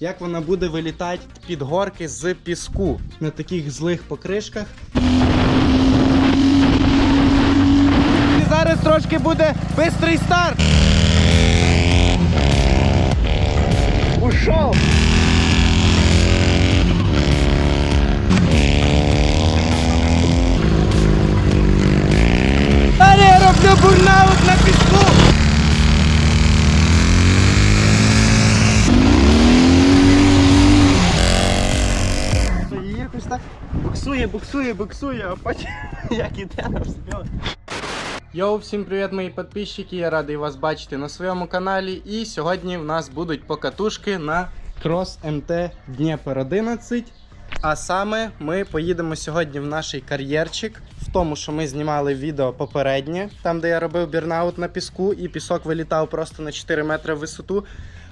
Як вона буде вилітати під горки з піску на таких злих покришках. І зараз трошки буде бистрий старт. Ушов! А я роблю бурнаут на піску! І якось так буксує, буксує, буксує, а потім як іде на все. Йоу, всім привіт, мої підписчики. Я радий вас бачити на своєму каналі. І сьогодні в нас будуть покатушки на Cross MT Дніпр 11. А саме ми поїдемо сьогодні в наш кар'єрчик. В тому, що ми знімали відео попереднє, там де я робив бірнаут на піску, і пісок вилітав просто на 4 метри в висоту.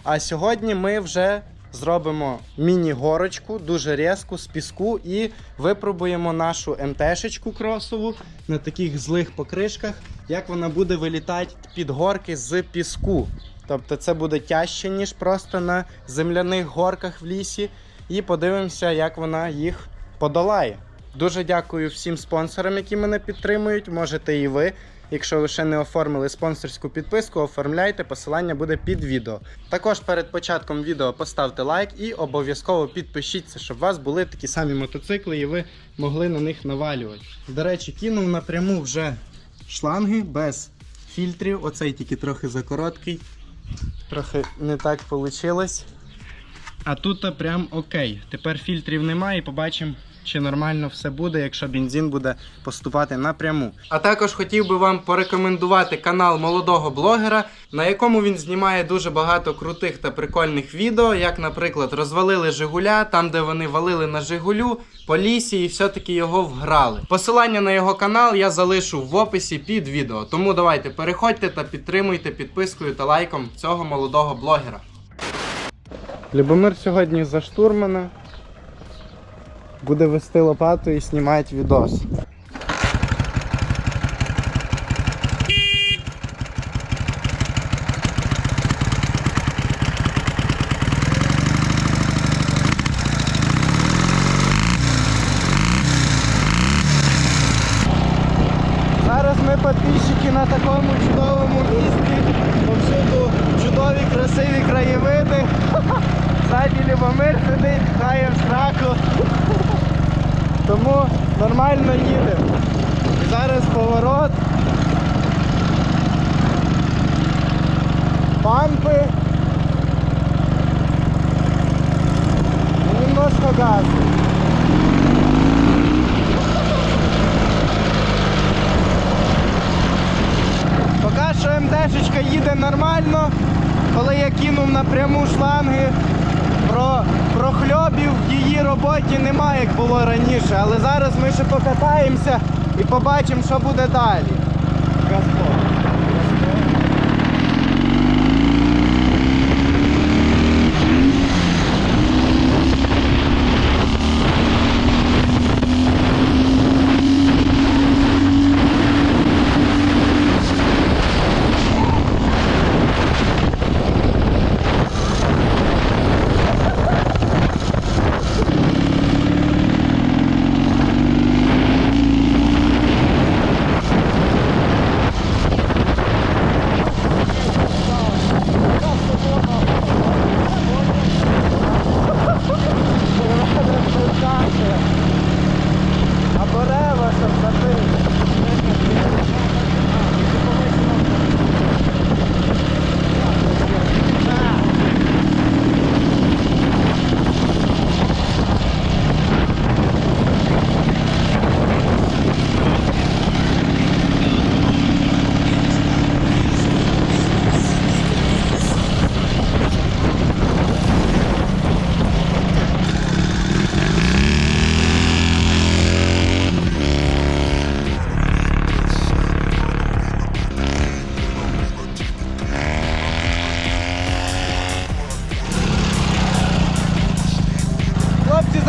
А сьогодні ми вже зробимо міні-горочку, дуже різку з піску, і випробуємо нашу МТшечку кросову на таких злих покришках, як вона буде вилітати під горки з піску. Тобто це буде тяжче, ніж просто на земляних горках в лісі. І подивимося, як вона їх подолає. Дуже дякую всім спонсорам, які мене підтримують. Можете і ви. Якщо ви ще не оформили спонсорську підписку, оформляйте, посилання буде під відео. Також перед початком відео поставте лайк і обов'язково підпишіться, щоб у вас були такі самі мотоцикли і ви могли на них навалювати. До речі, кинув напряму вже шланги без фільтрів. Оцей тільки трохи закороткий. Трохи не так вийшло. А тут прям окей. Тепер фільтрів немає і побачимо, чи нормально все буде, якщо бензин буде поступати напряму. А також хотів би вам порекомендувати канал молодого блогера, на якому він знімає дуже багато крутих та прикольних відео, як, наприклад, розвалили Жигуля, там де вони валили на Жигулю по лісі і все-таки його вграли. Посилання на його канал я залишу в описі під відео. Тому давайте переходьте та підтримуйте підпискою та лайком цього молодого блогера. Любомир сьогодні за штурмана. Буде вести лопату і знімати відос. Зараз ми підписчики на такому чудовому місці. Повсюду чудові, красиві краєвиди. Ззаді Любомир сидить, грає в сраку. Тому нормально їдемо. Зараз поворот. Пампи. І немножко газу. Поки що МДшечка їде нормально. Коли я кинув напряму шланги, про, про хльобів в її роботі немає, як було раніше. Але зараз ми ще покатаємося і побачимо, що буде далі. Газпо.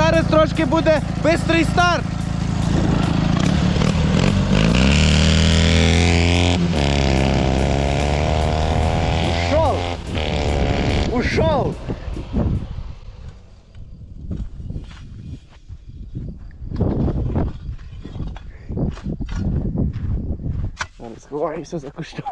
зараз трошки буде швидкий старт. Ушов! Ушов! Сховаємося за кущом.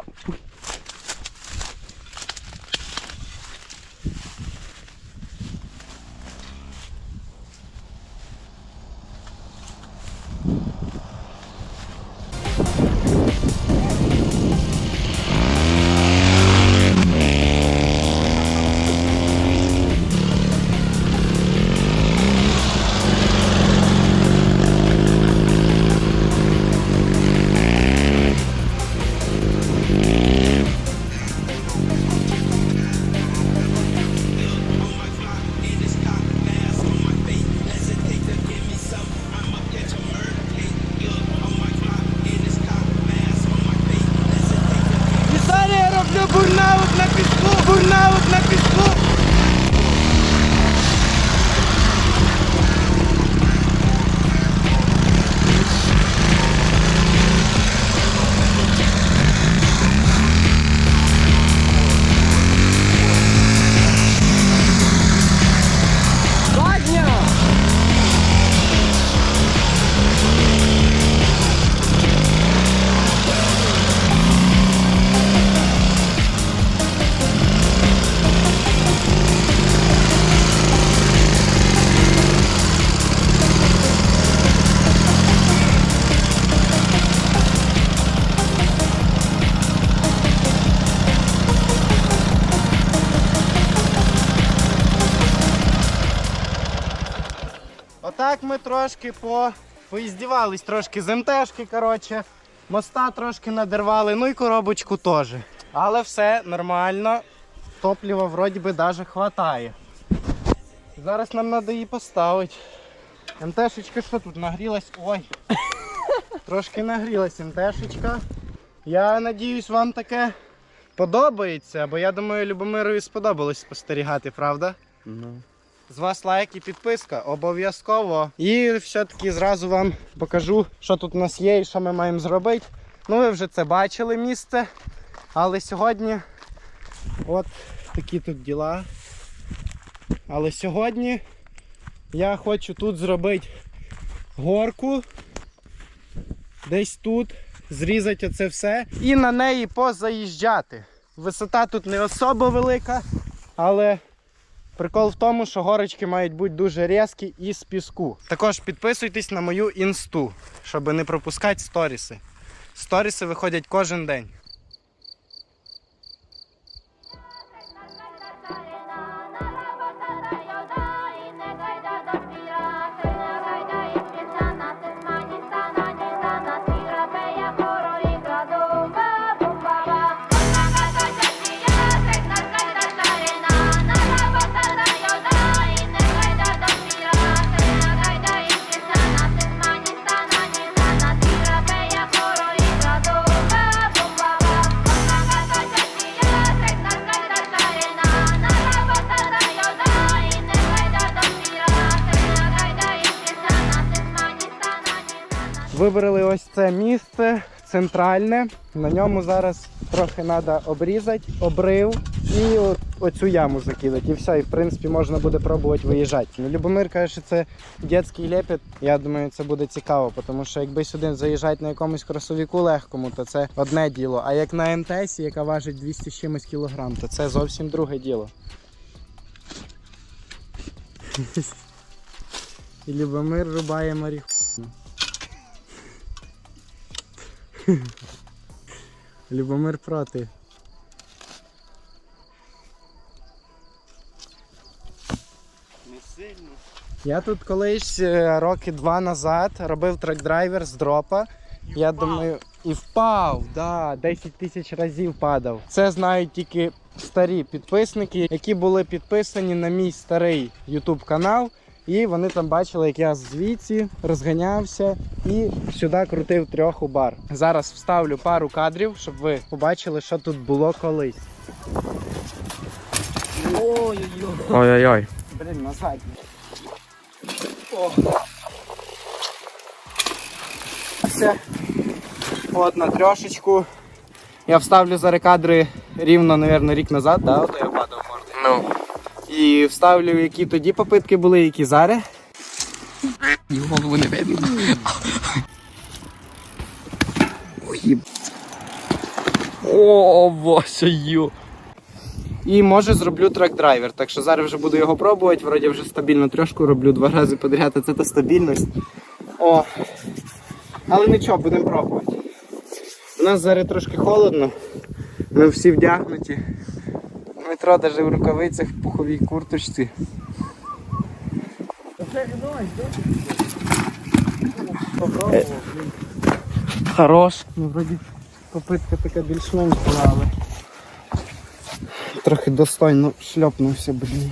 Ми трошки по... поіздівались трошки з МТшки, коротше. Моста трошки надервали, ну і коробочку теж. Але все нормально. Топлива вроді би даже хватає. Зараз нам треба її поставити. МТшечка що тут нагрілась? Ой. Трошки нагрілась МТшечка. Я надіюсь, вам таке подобається, бо я думаю, Любомирові сподобалось спостерігати, правда? Ну. З вас лайк і підписка обов'язково. І все-таки зразу вам покажу, що тут у нас є і що ми маємо зробити. Ну, ви вже це бачили місце. Але сьогодні от такі тут діла. Але сьогодні я хочу тут зробити горку. Десь тут. Зрізати оце все і на неї позаїжджати. Висота тут не особо велика, але Прикол в тому, що горочки мають бути дуже різкі і з піску. Також підписуйтесь на мою інсту, щоб не пропускати сторіси. Сторіси виходять кожен день. Вибрали ось це місце центральне. На ньому зараз трохи треба обрізати, обрив і оцю яму закидати. І все, і в принципі можна буде пробувати виїжджати. Ну, Любомир каже, що це дитячий лепет. Я думаю, це буде цікаво, тому що якби сюди заїжджати на якомусь кросовіку легкому, то це одне діло. А як на МТС, яка важить 200 з чимось кілограм, то це зовсім друге діло. І Любомир рубає марихуану. Любомир проти. Не сильно. Я тут колись е, роки два назад робив трек-драйвер з дропа. Я думаю, і впав, да, 10 тисяч разів падав. Це знають тільки старі підписники, які були підписані на мій старий YouTube канал. І вони там бачили, як я звідси розганявся і сюди крутив трьох у бар. Зараз вставлю пару кадрів, щоб ви побачили, що тут було колись. Ой-ой-ой. Ой-ой-ой. Блін, на задній. Все. От на трьошечку. Я вставлю зараз кадри рівно, мабуть, рік назад, да, от я падав мордою. Ну. І вставлю, які тоді попитки були, які зараз. І голову не видно. О, Вася, ю. І може зроблю трек-драйвер. Так що зараз вже буду його пробувати. Вроді вже стабільно трьошку роблю два рази подряд, а це та стабільність. О. Але нічого, будемо пробувати. У нас зараз трошки холодно. Ми всі вдягнуті. Дмитро навіть в рукавицях, в пуховій курточці. Хорош. Ну, вроді попитка така більш-менш була, але трохи достойно шльопнувся, блін.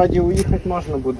Вроді уїхати можна буде.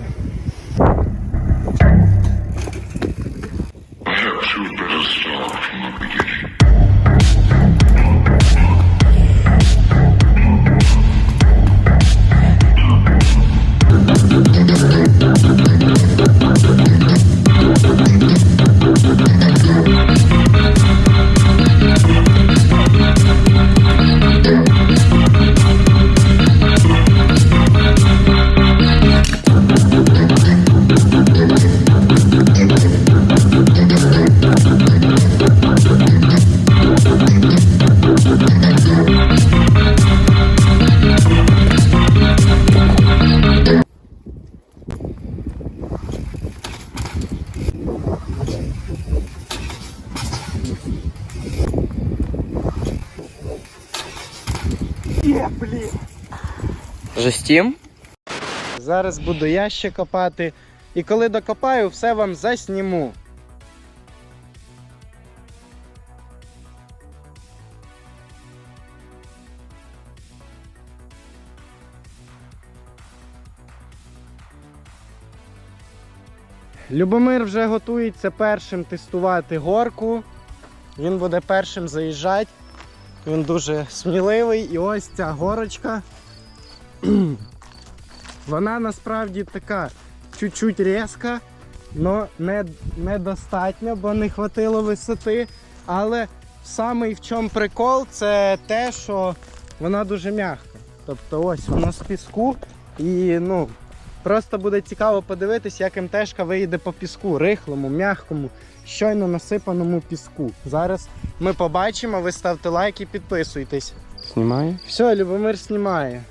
Жестім? Зараз буду я ще копати. І коли докопаю, все вам засніму. Любомир вже готується першим тестувати горку. Він буде першим заїжджати. Він дуже сміливий. І ось ця горочка. Вона насправді така чуть-чуть різка, але не, недостатньо, бо не хватило висоти. Але самий в чому прикол, це те, що вона дуже м'яка. Тобто ось вона з піску і ну, просто буде цікаво подивитись, як МТшка виїде по піску, рихлому, м'якому, щойно насипаному піску. Зараз ми побачимо, ви ставте лайк і підписуйтесь. Знімаю. Все, Любомир знімає.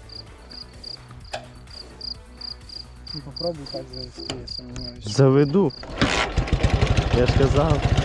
Попробуй так завести, я сомневаюсь. Заведу. Я ж казав.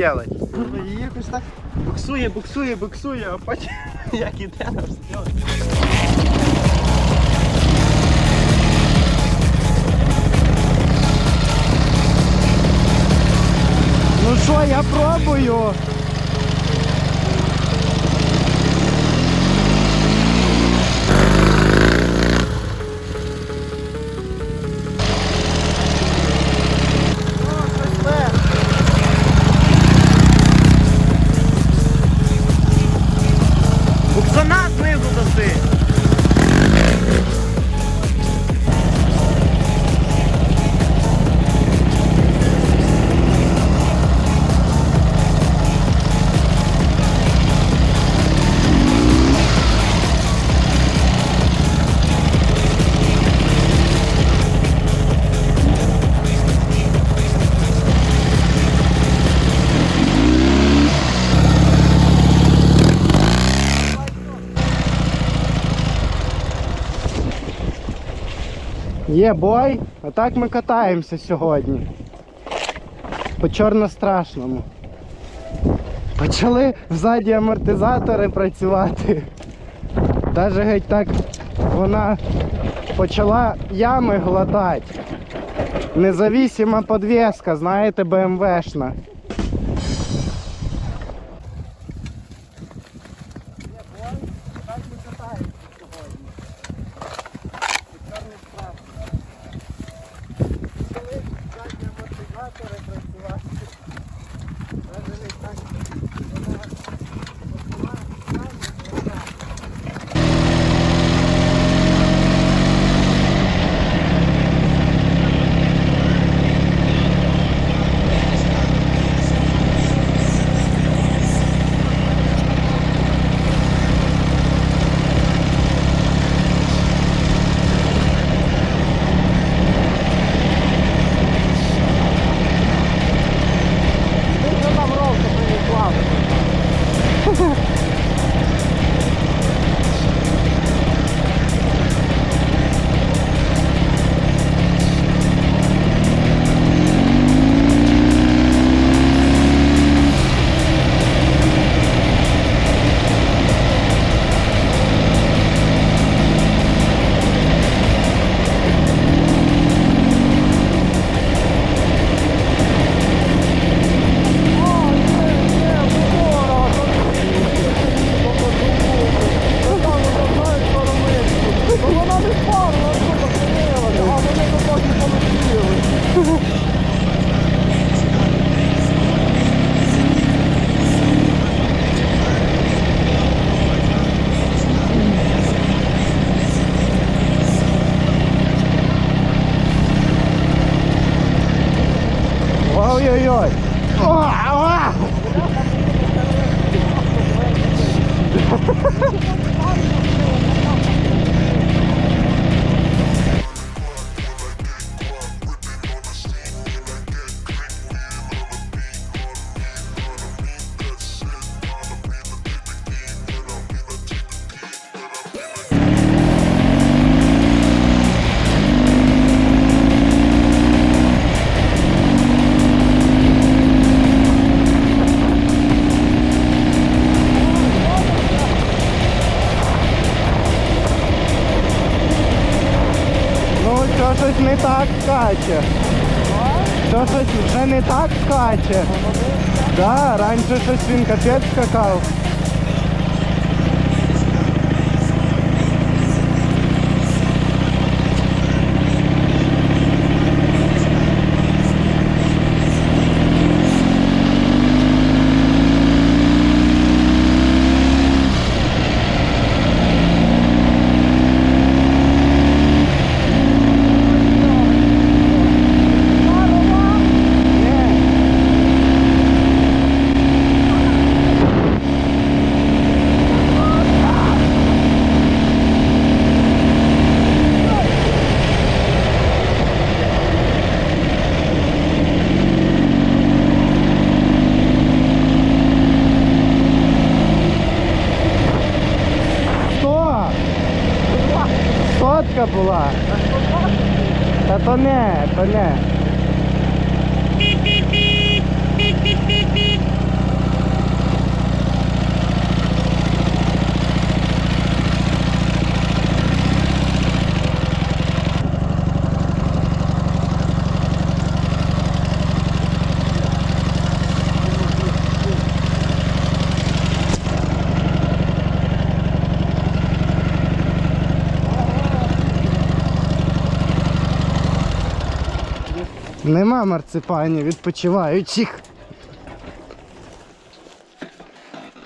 Делать. І якось так буксує, буксує, буксує, а потім як іде на все. Ну що, я пробую. Є бой, а так ми катаємося сьогодні. По чорно-страшному. Почали взаді амортизатори працювати. Даже геть так вона почала ями глотати. Независима подвеска, знаєте, БМВшна. Ой-ой-ой. Скаче. Да, раніше щось він капець скакав. Сто! Сотка була. Та то не, то не. Нема марципанів відпочиваючих.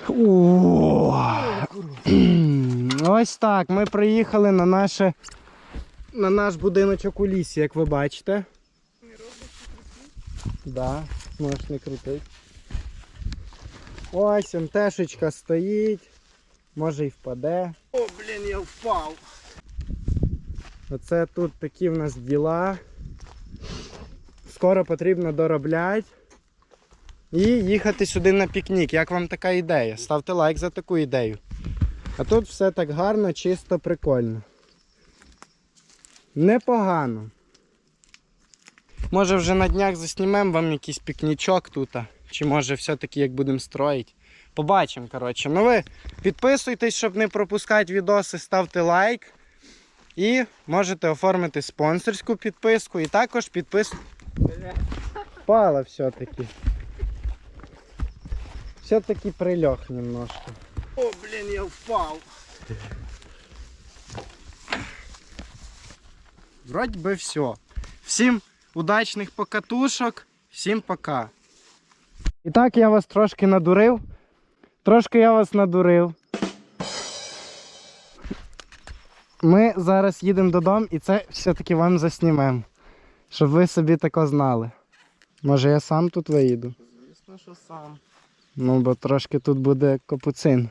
О! Ось так. Ми приїхали на наше. На наш будиночок у лісі, як ви бачите. Да, можеш не крутити. Ось МТшечка стоїть. Може і впаде. О, блін, я впав. Оце тут такі в нас діла. Скоро потрібно доробляти. І їхати сюди на пікнік. Як вам така ідея? Ставте лайк за таку ідею. А тут все так гарно, чисто, прикольно. Непогано. Може вже на днях заснімемо вам якийсь пікнічок тут. Чи може все-таки як будемо строїти. Побачимо, коротше. Ну ви підписуйтесь, щоб не пропускати відоси, ставте лайк. І можете оформити спонсорську підписку. І також підпис... Пала все-таки. Все-таки прильох немножко. О, блін, я впав. Вроді би все. Всім удачних покатушок, всім пока. І так я вас трошки надурив. Трошки я вас надурив. Ми зараз їдемо додому і це все-таки вам заснімемо. Щоб ви собі тако знали. Може я сам тут виїду? Звісно, що сам. Ну, бо трошки тут буде капуцин.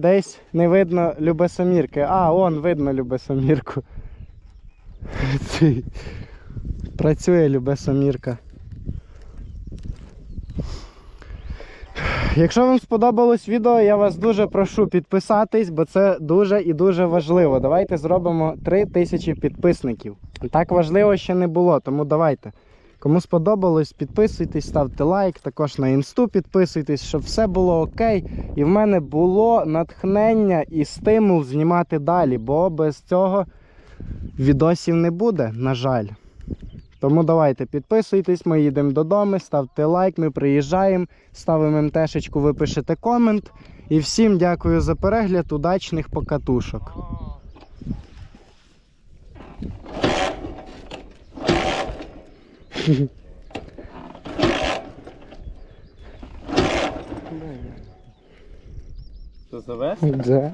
Десь не видно Любесомірки. А, он видно Любесомірку. Працює Любесомірка. Якщо вам сподобалось відео, я вас дуже прошу підписатись, бо це дуже і дуже важливо. Давайте зробимо 3000 підписників. Так важливо ще не було, тому давайте. Кому сподобалось, підписуйтесь, ставте лайк, також на інсту підписуйтесь, щоб все було окей. І в мене було натхнення і стимул знімати далі, бо без цього відосів не буде, на жаль. Тому давайте підписуйтесь, ми їдемо додому, ставте лайк, ми приїжджаємо, ставимо МТшечку, ви пишете комент. І всім дякую за перегляд, удачних покатушок. Що завез? Да.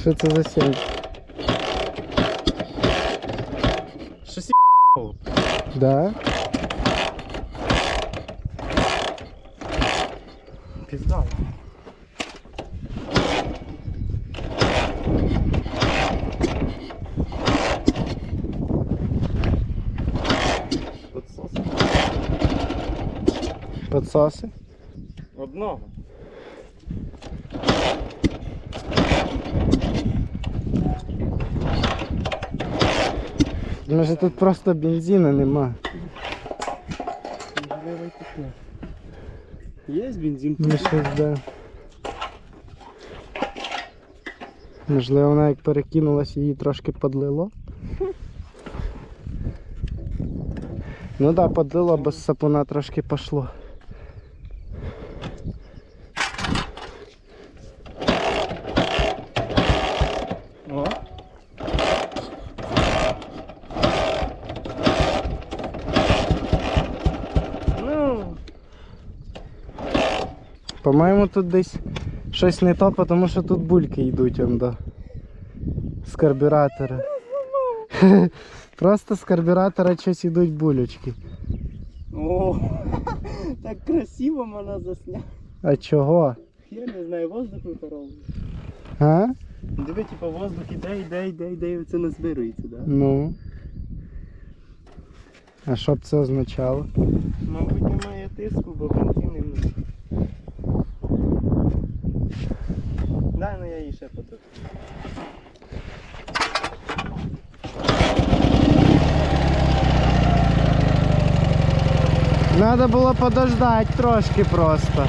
Що це за сім? Щось Да? піздав. Підсоси? Одного. Може тут просто бензину нема. Є бензин? Ну щось да. Можливо, вона як перекинулась, її трошки подлило. Ну да, подлило, бо з сапуна трошки пошло. О. Ну, По-моєму, тут десь щось не то, тому що тут бульки йдуть он до. З карбюратора. Просто з карбюратора щось йдуть булечки. о, так красиво мене засняв. А чого? Я не знаю, воздух випаровує. А? Диви, типу, воздух іде, йде, йде, йде, і це не збирується, да? Ну. А що б це означало? Мабуть, немає тиску, бо бензин не Дай, ну я її ще потоплю. Надо було подождать трошки просто.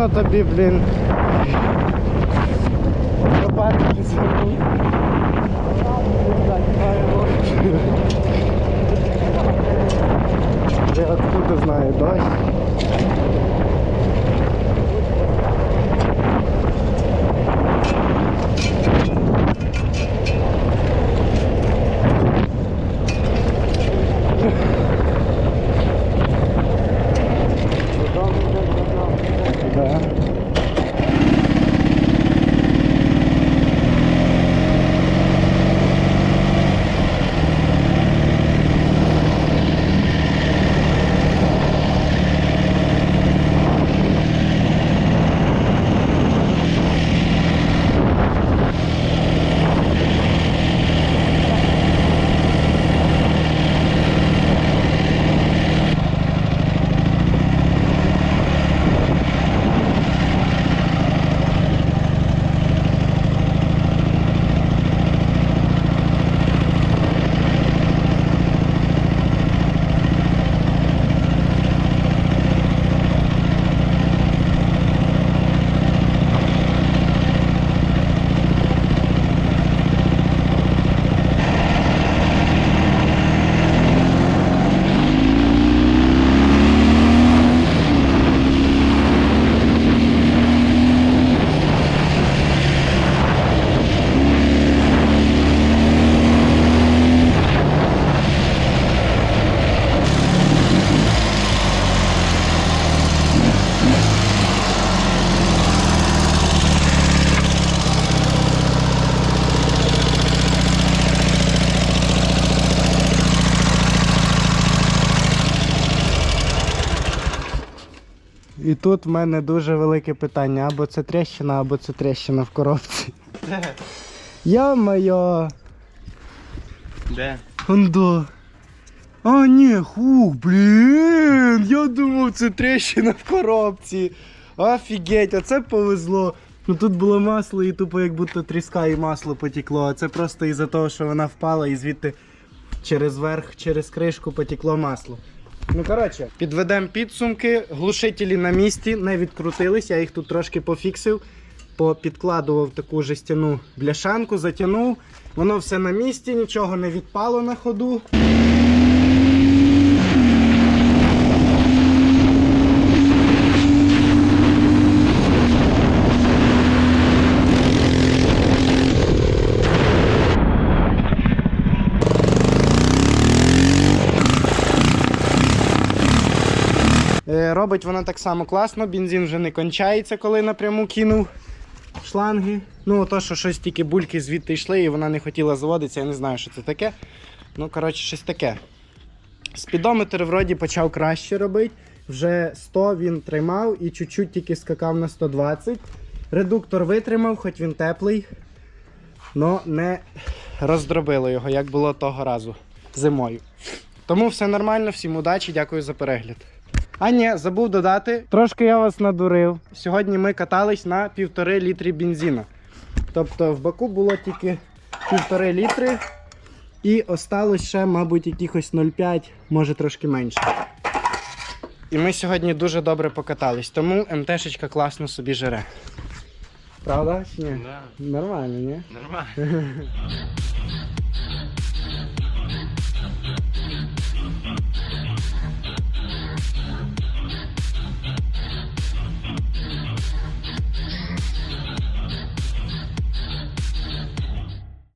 Ладно тобі, блін. Я откуда знаю, дощ. Да. І тут в мене дуже велике питання: або це тріщина, або це тріщина в коробці. Де? Йо-моє! Де? Хондо. А, ні, хух, блін! Я думав, це тріщина в коробці. Офігеть, оце повезло. Ну тут було масло і тупо як будто тріска і масло потекло. А це просто із-за того, що вона впала і звідти через верх, через кришку потекло масло. Ну, коротше, підведемо підсумки. Глушителі на місці не відкрутились, я їх тут трошки пофіксив. Попідкладував таку жестяну бляшанку, затягнув. Воно все на місці, нічого не відпало на ходу. Робить вона так само класно, бензин вже не кончається, коли напряму кинув шланги. Ну, то, що щось тільки бульки звідти йшли, і вона не хотіла заводитися, я не знаю, що це таке. Ну, коротше, щось таке. Спідометр вроді почав краще робити. Вже 100 він тримав і чуть-чуть тільки скакав на 120. Редуктор витримав, хоч він теплий. Но не роздробило його, як було того разу зимою. Тому все нормально, всім удачі, дякую за перегляд. А ні, забув додати. Трошки я вас надурив. Сьогодні ми катались на півтори літрі бензина. Тобто в баку було тільки півтори літри. І осталось ще, мабуть, якихось 0,5, може трошки менше. І ми сьогодні дуже добре покатались, тому МТшечка класно собі жере. Правда чи ні? Да. Нормально, ні? Нормально.